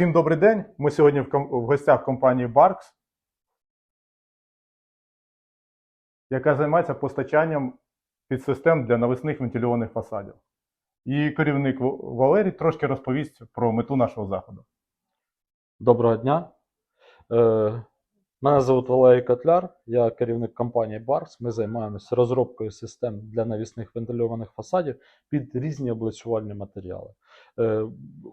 Всім добрий день. Ми сьогодні в, в гостях компанії Barks, яка займається постачанням підсистем для навесних вентильованих фасадів. І керівник Валерій трошки розповість про мету нашого заходу. Доброго дня. Е, Мене звуть Валерій Котляр, я керівник компанії Barks. Ми займаємося розробкою систем для навісних вентильованих фасадів під різні облицювальні матеріали. Е,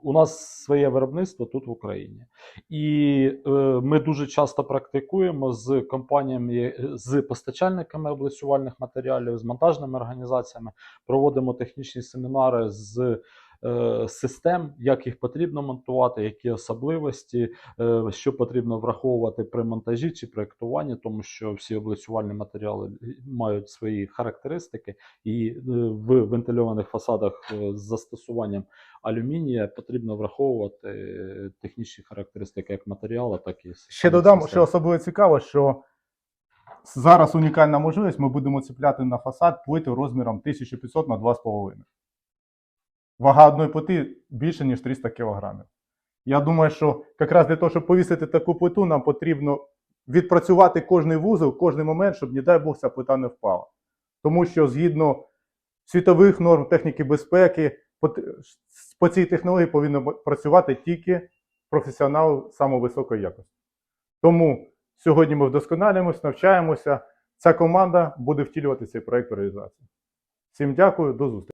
У нас своє виробництво тут в Україні. І е, ми дуже часто практикуємо з компаніями, е, з постачальниками облицювальних матеріалів, з монтажними організаціями, проводимо технічні семінари з систем, як їх потрібно монтувати, які особливості, е, що потрібно враховувати при монтажі чи проєктуванні, тому що всі облицювальні матеріали мають свої характеристики, і е, в вентильованих фасадах е, з застосуванням алюмінія потрібно враховувати е, технічні характеристики як матеріалу, так і Ще додам, систем. що особливо цікаво, що зараз унікальна можливість, ми будемо цепляти на фасад плити розміром 1500 на 2,5. Вага одної плити більше, ніж 300 кг. Я думаю, що якраз для того, щоб повісити таку плиту, нам потрібно відпрацювати кожний вузол, кожний момент, щоб, не дай Бог, ця плита не впала. Тому що згідно світових норм техніки безпеки, по, цій технології повинен працювати тільки професіонал самої високої якості. Тому сьогодні ми вдосконалюємось, навчаємося. Ця команда буде втілювати цей проект в реалізацію. Всім дякую, до зустрічі.